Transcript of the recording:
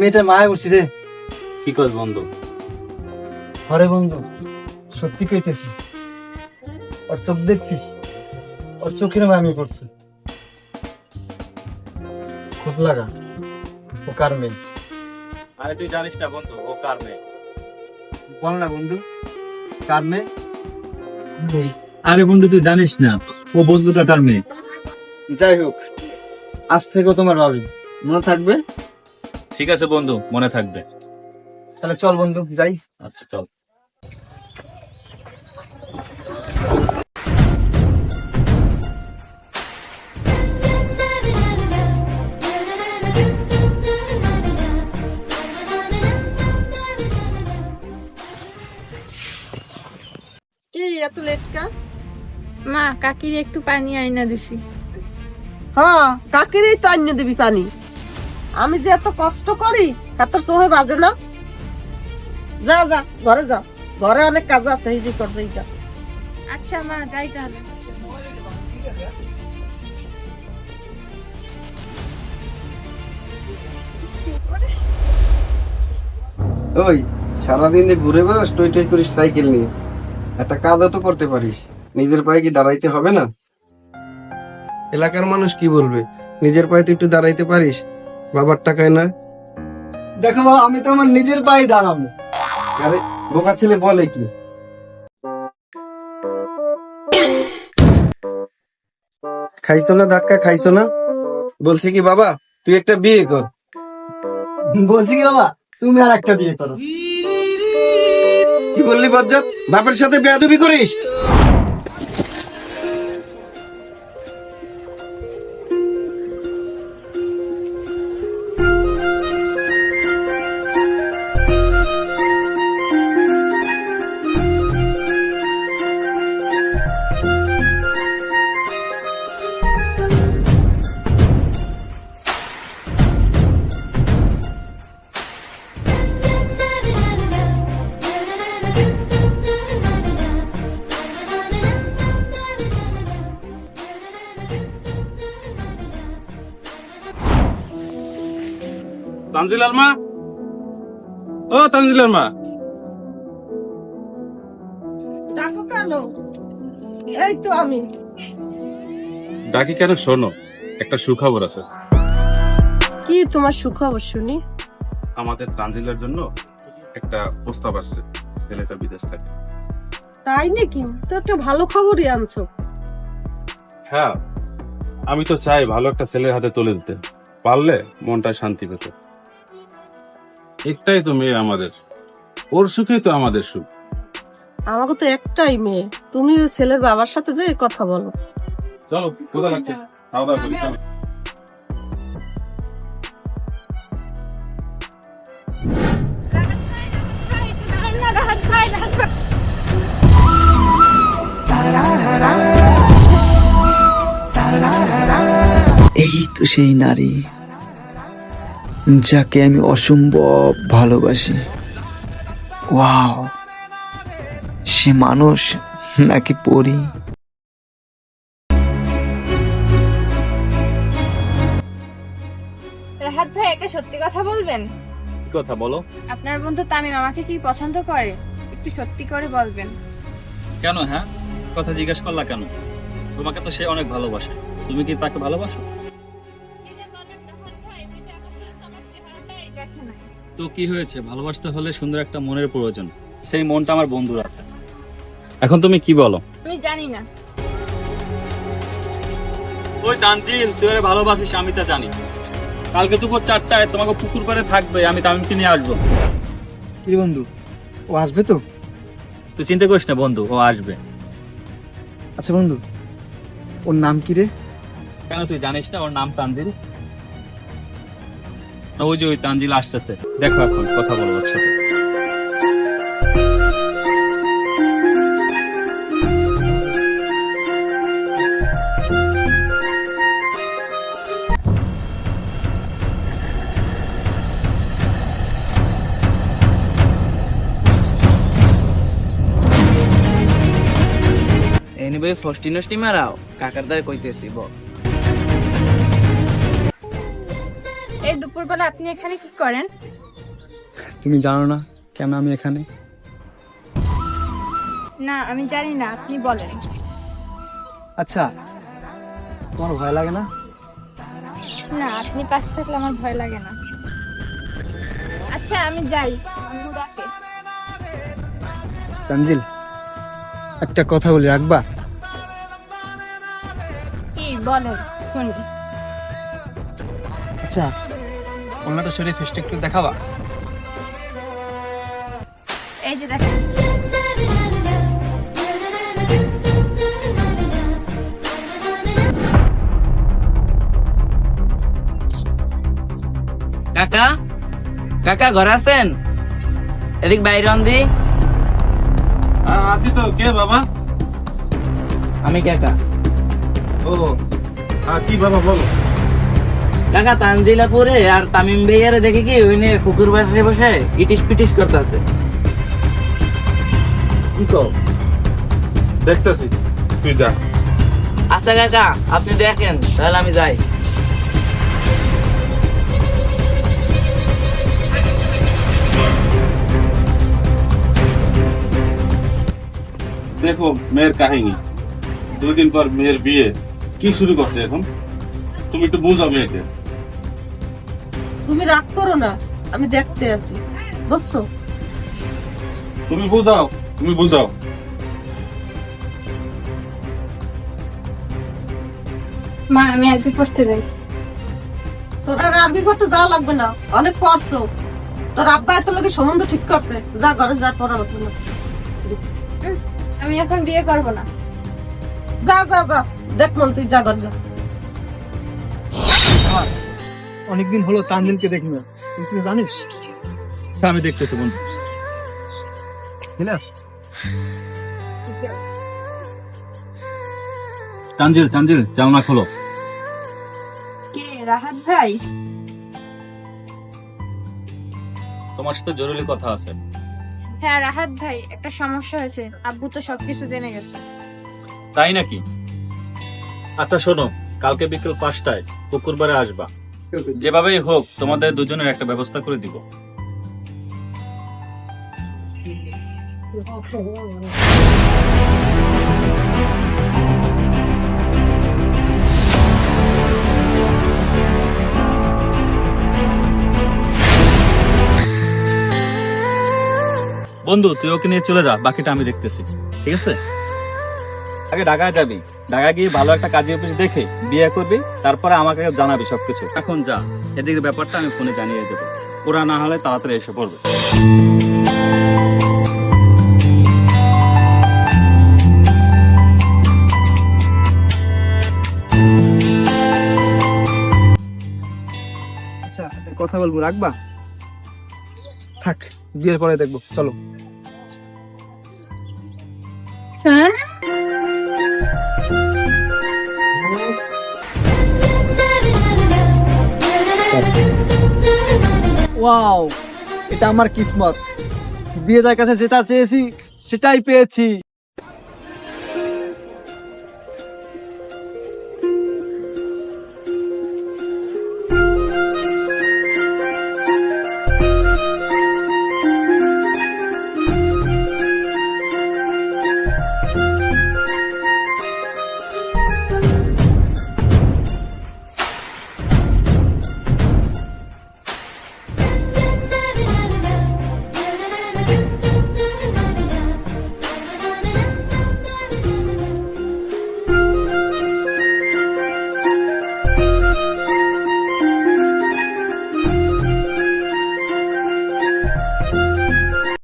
মেয়েটা মায় বসি রে। কি কর বন্ধু? হরে বন্ধু সত্যি কইতেছি। ওর চোখ দেখছিস? ওর চোখের আমি পড়ছি। খুব লাগা। ও কার মেয়ে? আরে তুই জানিস না বন্ধু ও কার মেয়ে? বল না বন্ধু কার মেয়ে? আরে বন্ধু তুই জানিস না ও তো কার মেয়ে? যাই হোক আজ থেকেও তোমার ভাবি। মনে থাকবে? ঠিক আছে বন্ধু মনে থাকবে। তাহলে চল বন্ধু যাই। আচ্ছা চল। কি এত লেট কা? মা কাকির একটু পানি আইনা দিছি। হ্যাঁ কাকেরই তো আন্য দিবি পানি। আমি যে এত কষ্ট করি এত সময় বাজে না। যা যা ঘরে যা। ঘরে অনেক কাজ আছে এই যে কর যাই যা। আচ্ছা মা যাই তাহলে। ওই সারাদিন যে ঘুরে বেড়াস টই টই করিস সাইকেল নিয়ে। একটা কাজও তো করতে পারিস। নিজের পায়ে কি দাঁড়াইতে হবে না? এলাকার মানুষ কি বলবে? নিজের পায়ে তুই একটু দাঁড়াইতে পারিস। বাবার টাকায় না? দেখো আমি তো আমার নিজের পায়ে দাঁড়াবো। আরে বোকা ছেলে বলে কি? খাইছো না ধাক্কা খাইছো না? বলছি কি বাবা তুই একটা বিয়ে কর। বলছি কি বাবা তুমি আর একটা বিয়ে করো। কি বললি বজ্জাত? বাপের সাথে বেয়াদবি করিস? তানজিলার মা ও তানজিলার মা ডাকো কেন? এই তো আমি। ডাকি কেন শোনো একটা সুখবর আছে। কি তোমার সুখবর শুনি? আমাদের তানজিলার জন্য একটা প্রস্তাব আসছে ছেলেটা বিদেশ থেকে। তাই নাকি? তো একটা ভালো খবরই আনছো। হ্যাঁ আমি তো চাই ভালো একটা ছেলের হাতে তুলে দিতে। পারলে মনটা শান্তি পেত। একটাই তো মেয়ে আমাদের। ওর সুখেই তো আমাদের সুখ। আমাকে তো একটাই মেয়ে। তুমি ওই ছেলের বাবার সাথে যে কথা বলো। চলো কোথায় লাগছে খাওয়া দাওয়া করি এই তো সেই নারী। যাকে আমি অসম্ভব ভালোবাসি। ওয়াও সে মানুষ নাকি পরি? রাহাত ভাই একটা সত্যি কথা বলবেন? কথা বলো? আপনার বন্ধু তামিম আমাকে কি পছন্দ করে? একটু সত্যি করে বলবেন। কেন হ্যাঁ? কথা জিজ্ঞেস করলা কেন? তোমাকে তো সে অনেক ভালোবাসে। তুমি কি তাকে ভালোবাসো? তো কি হয়েছে? ভালোবাসতে হলে সুন্দর একটা মনের প্রয়োজন। সেই মনটা আমার বন্ধুর আছে। এখন তুমি কি বলো? আমি জানি না। ওই তানজিল তুই ওরে ভালোবাসিস আমি তা জানি। কালকে দুপুর চারটায় তোমাকে পুকুর পাড়ে থাকবে আমি তামিমকে নিয়ে আসব। কি বন্ধু? ও আসবে তো? তুই চিন্তা করিস না বন্ধু ও আসবে। আচ্ছা বন্ধু ওর নাম কি রে? কেন তুই জানিস না ওর নাম তানজিল? না, ওই যে ওই তানজিল আসতেছে। দেখো এখন কথা বলো ওর সাথে। এনিবে ফষ্টি মারাও কাকার দ্বারা কইতেছি বল। এই দুপুরবেলা আপনি এখানে কি করেন? তুমি জানো না কেন আমি এখানে? না আমি জানি না আপনি বলেন। আচ্ছা তোমার ভয় লাগে না? না আপনি পাশে থাকলে আমার ভয় লাগে না। আচ্ছা আমি যাই। তানজিল একটা কথা বলি রাখবা? কি বলেন শুনি। আচ্ছা অন্যটা শরীর ফেসটা একটু দেখাবা। এই যে দেখেন। কাকা কাকা ঘরে আছেন? এদিক বাইরে দি হ্যাঁ, আছি তো। কে বাবা? আমি কাকা। ও হ্যাঁ কি বাবা বলো। কাকা তানজিলাপুরে আর তামিম ভাইয়ারে দেখে কি ওই নিয়ে কুকুর বাসায় বসে ইটিস পিটিস করতেছে? দেখতেছি। তুই যা। আচ্ছা কাকা আপনি দেখেন তাহলে আমি যাই। দেখো মেয়ের কাহিনী। দুই দিন পর মেয়ের বিয়ে। কি শুরু করছে এখন? তুমি একটু বুঝাও মেয়েকে। তুমি রাগ করো না আমি দেখতে আছি। বুঝছ? তুমি বুঝাও তুমি বুঝাও। মা আমি আজকে পড়তে যাই। তোর আর আরবি পড়তে যাওয়া লাগবে না অনেক পড়ছো। তোর আব্বা এত লোকের সম্বন্ধ ঠিক করছে যা ঘরে যা পড়া লাগবে না। আমি এখন বিয়ে করব না। যা যা যা দেখ মন তুই যা ঘরে যা। অনেকদিন হলো তানজিলকে দেখি না। তুই কি জানিস? আমি দেখতেছি বন্ধু। তানজিল তানজিল জানলা খোলো। কে রাহাত ভাই? তোমার সাথে জরুরি কথা আছে। হ্যাঁ রাহাত ভাই একটা সমস্যা হয়েছে। আব্বু তো সবকিছু জেনে গেছে। তাই নাকি? আচ্ছা শোনো কালকে বিকেল পাঁচটায় পুকুরবারে আসবা। যেভাবেই হোক, তোমাদের দুজনের একটা ব্যবস্থা করে দিব। বন্ধু, তুই ওকে নিয়ে চলে যা, বাকিটা আমি দেখতেছি। ঠিক আছে? আগে ঢাকায় যাবি। ঢাকা গিয়ে ভালো একটা কাজী অফিস দেখে বিয়ে করবি তারপরে আমাকে জানাবি সবকিছু। এখন যা এদিকে ব্যাপারটা আমি ফোনে জানিয়ে দেবো। ওরা না হলে তাড়াতাড়ি এসে পড়বে। আচ্ছা কথা বলব রাখবা? থাক বিয়ের পরে দেখব চলো। শুনুন ওয়াও এটা আমার কিসমত। বিয়ে তার কাছে যেটা চেয়েছি সেটাই পেয়েছি।